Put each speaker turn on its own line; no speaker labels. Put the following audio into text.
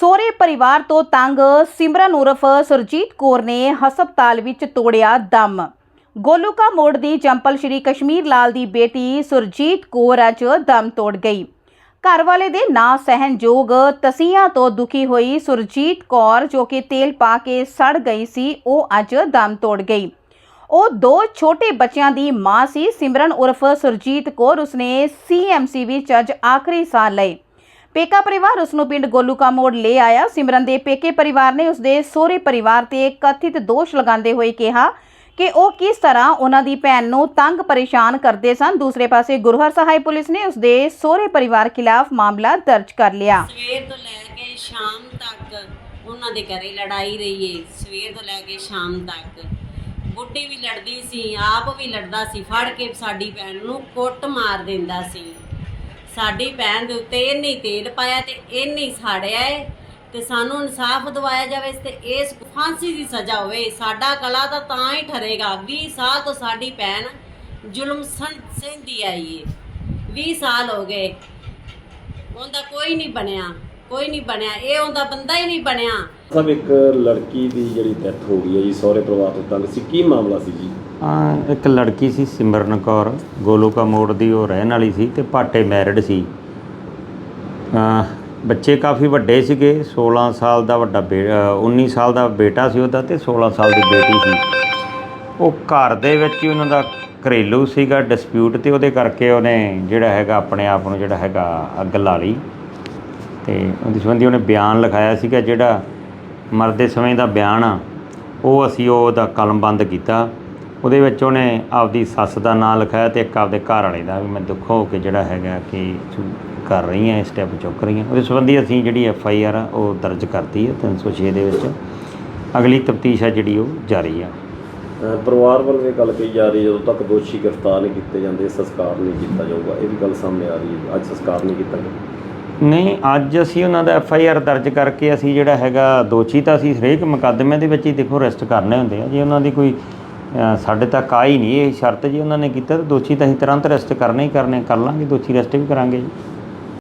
ਸੋਰੇ ਪਰਿਵਾਰ ਤੋਂ ਤੰਗ ਸਿਮਰਨ ਉਰਫ ਸੁਰਜੀਤ ਕੌਰ ਨੇ ਹਸਪਤਾਲ ਵਿੱਚ ਤੋੜਿਆ ਦਮ। ਗੋਲੂਕਾ ਮੋੜ ਦੀ ਜੰਪਲ ਸ਼੍ਰੀ ਕਸ਼ਮੀਰ ਲਾਲ ਦੀ ਬੇਟੀ ਸੁਰਜੀਤ ਕੌਰ ਅੱਜ ਦਮ ਤੋੜ ਗਈ। ਘਰ ਵਾਲੇ ਦੇ ਨਾ ਸਹਿਣਯੋਗ ਤਸੀਆਂ ਤੋਂ ਦੁਖੀ ਹੋਈ ਸੁਰਜੀਤ ਕੌਰ ਜੋ ਕਿ ਤੇਲ ਪਾ ਕੇ ਸੜ ਗਈ ਸੀ, ਉਹ ਅੱਜ ਦਮ ਤੋੜ ਗਈ। ਉਹ ਦੋ ਛੋਟੇ ਬੱਚਿਆਂ ਦੀ ਮਾਂ ਸੀ, ਸਿਮਰਨ ਉਰਫ ਸੁਰਜੀਤ ਕੌਰ, ਉਸਨੇ ਸੀਐਮਸੀ ਵਿੱਚ ਅੱਜ ਆਖਰੀ ਸਾਹ ਲਏ। ਪੇਕਾ ਪਰਿਵਾਰ ਉਸ ਨੂੰ ਪਿੰਡ ਗੋਲੂਕਾ ਮੋੜ ਲੈ ਆਇਆ। ਸਿਮਰਨ ਦੇ ਪੇਕੇ ਪਰਿਵਾਰ ਨੇ ਉਸ ਦੇ ਸਹੁਰੇ ਪਰਿਵਾਰ ਤੇ ਕਥਿਤ ਦੋਸ਼ ਲਗਾਉਂਦੇ ਹੋਏ ਕਿਹਾ ਕਿ ਉਹ ਕਿਸ ਤਰ੍ਹਾਂ ਉਹਨਾਂ ਦੀ ਭੈਣ ਨੂੰ ਤੰਗ ਪਰੇਸ਼ਾਨ ਕਰਦੇ ਸਨ। ਦੂਸਰੇ ਪਾਸੇ ਗੁਰਹਰ ਸਹਾਇ ਪੁਲਿਸ ਨੇ ਉਸ ਦੇ ਸਹੁਰੇ ਪਰਿਵਾਰ ਖਿਲਾਫ ਮਾਮਲਾ ਦਰਜ ਕਰ ਲਿਆ।
ਸਵੇਰ ਤੋਂ ਲੈ ਕੇ ਸ਼ਾਮ ਤੱਕ ਉਹਨਾਂ ਦੇ ਘਰੇ ਲੜਾਈ ਰਹੀ ਏ। ਸਵੇਰ ਤੋਂ ਲੈ ਕੇ ਸ਼ਾਮ ਤੱਕ ਬੁੱਢੀ ਵੀ ਲੜਦੀ ਸੀ, ਆਪ ਵੀ ਲੜਦਾ ਸੀ, ਫੜ ਕੇ ਸਾਡੀ ਭੈਣ ਨੂੰ ਕੁੱਟ ਮਾਰ ਦਿੰਦਾ ਸੀ। ਸਾਡੀ ਭੈਣ ਦੇ ਉੱਤੇ ਇਹਨੇ ਤੇਲ ਪਾਇਆ ਤੇ ਇਹਨੇ ਸਾੜਿਆ ਏ ਤੇ ਸਾਨੂੰ ਇਨਸਾਫ ਦਿਵਾਇਆ ਜਾਵੇ ਤੇ ਇਸ ਫਾਂਸੀ ਦੀ ਸਜ਼ਾ ਹੋਵੇ। ਸਾਡਾ ਕਲਾ ਤਾਂ ਤਾਂ ਹੀ ਠਰੇਗਾ। 20 ਸਾਲ ਤੋਂ ਸਾਡੀ ਭੈਣ ਜ਼ੁਲਮ ਸਹਿੰਦੀ ਆਈ ਏ। 20 ਸਾਲ ਹੋ ਗਏ। ਉਹਦਾ ਕੋਈ ਨਹੀਂ ਬਣਿਆ। ਕੋਈ ਨਹੀਂ ਬਣਿਆ। ਇਹ ਉਹਦਾ ਬੰਦਾ ਹੀ ਨਹੀਂ ਬਣਿਆ।
ਸਭ ਇੱਕ ਲੜਕੀ ਦੀ ਜਿਹੜੀ ਡੈਥ ਹੋ ਗਈ ਹੈ ਜੀ, ਸਹੁਰੇ ਪਰਿਵਾਰ ਤੋਂ ਤੰਗ ਸੀ। ਕੀ ਮਾਮਲਾ ਸੀ ਜੀ?
ਇੱਕ ਲੜਕੀ ਸੀ ਸਿਮਰਨ ਕੌਰ, ਗੋਲੋਕਾ ਮੋੜ ਦੀ ਉਹ ਰਹਿਣ ਵਾਲੀ ਸੀ ਤੇ ਭਾਟੇ ਮੈਰਿਡ ਸੀ। ਬੱਚੇ ਕਾਫੀ ਵੱਡੇ ਸੀਗੇ 16 ਸਾਲ ਦਾ ਵੱਡਾ ਬੇ- ਅਹ 19 ਸਾਲ ਦਾ ਬੇਟਾ ਸੀ ਉਹਦਾ ਤੇ 16 ਸਾਲ ਦੀ ਬੇਟੀ ਸੀ। ਉਹ ਘਰ ਦੇ ਵਿੱਚ ਹੀ ਉਹਨਾਂ ਦਾ ਘਰੇਲੂ ਸੀਗਾ ਡਿਸਪਿਊਟ ਤੇ ਉਹਦੇ ਕਰਕੇ ਉਹਨੇ ਜਿਹੜਾ ਹੈਗਾ ਆਪਣੇ ਆਪ ਨੂੰ ਜਿਹੜਾ ਹੈਗਾ ਅੱਗ ਲਾ ਲਈ ਤੇ ਉਹਦੇ ਸੰਬੰਧੀ ਉਹਨੇ ਬਿਆਨ ਲਿਖਾਇਆ ਸੀਗਾ ਜਿਹੜਾ ਮਰਦੇ ਸਮੇਂ ਦਾ ਬਿਆਨ ਆ, ਉਹ ਅਸੀਂ ਉਹਦਾ ਕਲਮਬੰਦ ਕੀਤਾ। ਉਹਦੇ ਵਿੱਚ ਉਹਨੇ ਆਪਦੀ ਸੱਸ ਦਾ ਨਾਂ ਲਿਖਾਇਆ ਤੇ ਇੱਕ ਆਪਦੇ ਘਰ ਵਾਲੇ ਦਾ ਵੀ ਮੈਂ ਦੁੱਖ ਹੋ ਕੇ ਜਿਹੜਾ ਹੈਗਾ ਕਿ ਕਰ ਰਹੀ ਹਾਂ ਸਟੈਪ ਚੁੱਕ ਰਹੀ ਹਾਂ ਉਹਦੇ ਸੰਬੰਧੀ ਅਸੀਂ ਜਿਹੜੀ ਐਫ ਆਈ ਆਰ ਆ ਉਹ ਦਰਜ ਕਰਤੀ ਹੈ 306 ਦੇ ਵਿੱਚ। ਅਗਲੀ ਤਫਤੀਸ਼ ਹੈ ਜਿਹੜੀ ਉਹ ਜਾਰੀ ਆ।
ਪਰਿਵਾਰ ਵੱਲੋਂ ਇਹ ਗੱਲ ਕਹੀ ਜਾ ਰਹੀ ਹੈ ਜਦੋਂ ਤੱਕ ਦੋਸ਼ੀ ਗ੍ਰਿਫਤਾਰ ਨਹੀਂ ਕੀਤੇ ਜਾਂਦੇ ਸੰਸਕਾਰ ਨਹੀਂ ਕੀਤਾ ਜਾਊਗਾ। ਇਹ ਵੀ ਗੱਲ ਸਾਹਮਣੇ ਆ ਰਹੀ ਹੈ। ਅੱਜ ਸੰਸਕਾਰ ਨਹੀਂ ਕੀਤਾ ਗਿਆ।
ਨਹੀਂ ਅੱਜ ਅਸੀਂ ਉਹਨਾਂ ਦਾ ਐਫ ਆਈ ਆਰ ਦਰਜ ਕਰਕੇ ਅਸੀਂ ਜਿਹੜਾ ਹੈਗਾ ਦੋਸ਼ੀ ਤਾਂ ਅਸੀਂ ਹਰੇਕ ਮੁਕੱਦਮੇ ਦੇ ਵਿੱਚ ਹੀ ਦੇਖੋ ਅਰੈਸਟ ਕਰਨੇ ਹੁੰਦੇ ਆ। ਜੇ ਉਹਨਾਂ ਦੀ ਕੋਈ ਸਾਡੇ ਤੱਕ ਆਈ ਨਹੀਂ ਇਹ ਸ਼ਰਤ ਜੀ ਉਹਨਾਂ ਨੇ ਕੀਤਾ, ਤਾਂ ਦੋਸ਼ੀ ਤਾਂ ਅਸੀਂ ਤੁਰੰਤ ਅਰੈਸਟ ਕਰਨੇ ਹੀ ਕਰਨੇ ਕਰ ਲਾਂਗੇ, ਦੋਸ਼ੀ ਅਰੈਸਟ ਵੀ ਕਰਾਂਗੇ ਜੀ।